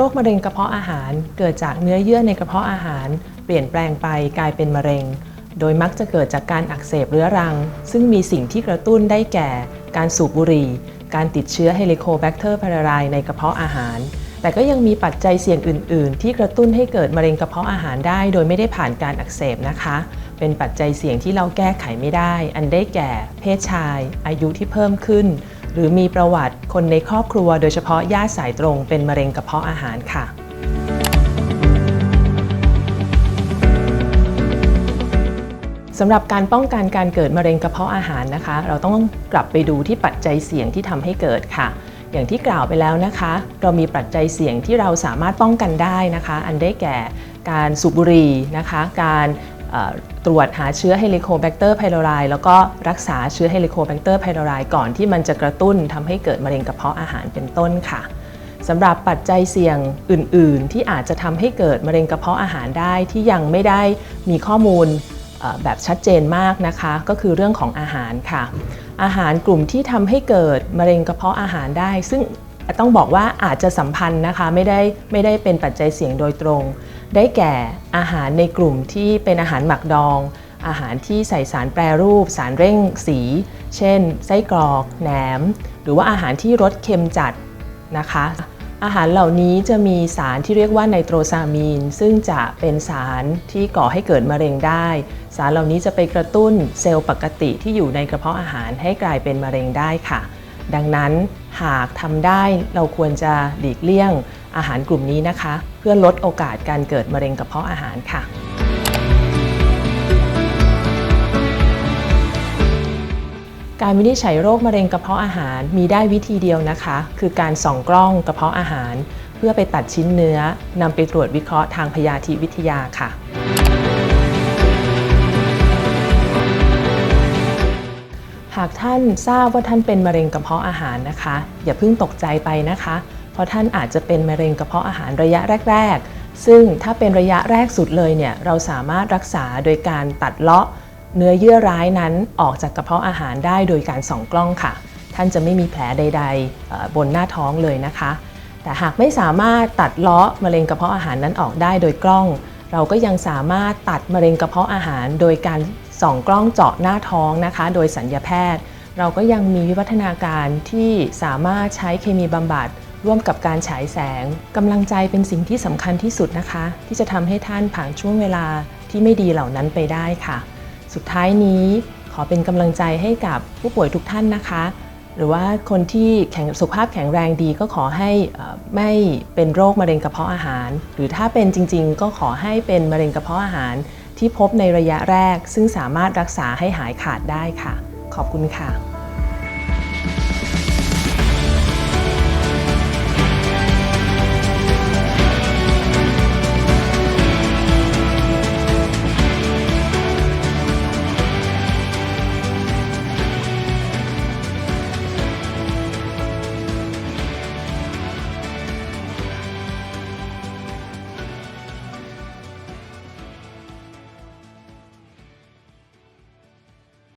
โรคมะเร็งกระเพาะอาหาร เกิดจากเนื้อเยื่อในกระเพาะอาหาร เปลี่ยนแปลงไปกลายเป็นมะเร็ง โดยมักจะเกิดจากการอักเสบเรื้อรัง ซึ่งมีสิ่งที่กระตุ้นได้แก่ การสูบบุหรี่ การติดเชื้อเฮลิโคแบคเตอร์พาราไในกระเพาะอาหาร แต่ก็ยังมีปัจจัยเสี่ยงอื่น ๆ ที่กระตุ้นให้เกิดมะเร็งกระเพาะอาหารได้ โดยไม่ได้ผ่านการอักเสบนะคะ เป็นปัจจัยเสี่ยงที่เราแก้ไขไม่ได้ อันได้แก่ เพศชาย อายุที่เพิ่มขึ้น หรือมีประวัติคนในครอบครัว โดยเฉพาะญาติสายตรงเป็นมะเร็งกระเพาะอาหารค่ะสำหรับการป้องกันการเกิดมะเร็งกระเพาะอาหารนะคะ เราต้องกลับไปดูที่ปัจจัยเสี่ยงที่ทำให้เกิดค่ะ อย่างที่กล่าวไปแล้วนะคะ เรามีปัจจัยเสี่ยงที่เราสามารถป้องกันได้นะคะ อันได้แก่การสูบบุหรี่นะคะ การ ตรวจหาเชื้อเฮลิโคแบคเตอร์ไพโรไลแล้วก็รักษาเชื้อเฮลิโคแบคเตอร์ไพโรไลก่อนที่มันจะกระตุ้นทำให้เกิดมะเร็งกระเพาะอาหารเป็นต้นค่ะสำหรับปัจจัยเสี่ยงอื่น ๆ ที่อาจจะทำให้เกิดมะเร็งกระเพาะอาหารได้ที่ยังไม่ได้มีข้อมูลแบบชัดเจนมากนะคะ ก็คือเรื่องของอาหารค่ะ อาหารกลุ่มที่ทำให้เกิดมะเร็งกระเพาะอาหารได้ ซึ่ง ต้องบอกว่าอาจจะสัมพันธ์นะคะไม่ได้ไม่ได้เป็นปัจจัยเสี่ยงโดยตรง ได้แก่อาหารในกลุ่มที่เป็นอาหารหมักดอง อาหารที่ใส่สารแปรรูป สารเร่งสี เช่น ไส้กรอกแหนม หรือว่าอาหารที่รสเค็มจัดนะคะ อาหารเหล่านี้จะมีสารที่เรียกว่าไนโตรซามีน ซึ่งจะเป็นสารที่ก่อให้เกิดมะเร็งได้ สารเหล่านี้จะไปกระตุ้นเซลล์ปกติที่อยู่ในกระเพาะอาหารให้กลายเป็นมะเร็งได้ค่ะ ดังนั้นหากทำได้เราควรจะหลีกเลี่ยงอาหารกลุ่มนี้นะคะ เพื่อลดโอกาสการเกิดมะเร็งกระเพาะอาหารค่ะการวินิจฉัยโรคมะเร็งกระเพาะอาหารมีได้วิธีเดียวนะคะ คือการส่องกล้องกระเพาะอาหาร เพื่อไปตัดชิ้นเนื้อนำไปตรวจวิเคราะห์ทางพยาธิวิทยาค่ะ หากท่านทราบว่าท่านเป็นมะเร็งกระเพาะอาหารนะคะ อย่าเพิ่งตกใจไปนะคะ เพราะท่านอาจจะเป็นมะเร็งกระเพาะอาหารระยะแรก ๆ ซึ่งถ้าเป็นระยะแรกสุดเลยเนี่ยเราสามารถรักษาโดยการตัดเลาะเนื้อเยื่อร้ายนั้นออกจากกระเพาะอาหารได้โดยการส่องกล้องค่ะ ท่านจะไม่มีแผลใด ๆ บนหน้าท้องเลยนะคะ แต่หากไม่สามารถตัดเลาะมะเร็งกระเพาะอาหารนั้นออกได้โดยกล้อง เราก็ยังสามารถตัดมะเร็งกระเพาะอาหาร โดยการ ส่องกล้องเจาะหน้าท้องนะคะ โดยสัญญาแพทย์ เราก็ยังมีวิวัฒนาการที่สามารถใช้เคมีบำบัดร่วมกับการฉายแสงกำลังใจเป็นสิ่งที่สำคัญที่สุดนะคะ ที่จะทำให้ท่านผ่านช่วงเวลาที่ไม่ดีเหล่านั้นไปได้ค่ะ สุดท้ายนี้ขอเป็นกำลังใจให้กับผู้ป่วยทุกท่านนะคะ หรือว่าคนที่แข็งสุขภาพแข็งแรงดีก็ขอให้ไม่เป็นโรคมะเร็งกระเพาะอาหาร หรือถ้าเป็นจริง ๆ ก็ขอให้เป็นมะเร็งกระเพาะอาหาร ที่พบในระยะแรก ซึ่งสามารถรักษาให้หายขาดได้ค่ะ ขอบคุณค่ะ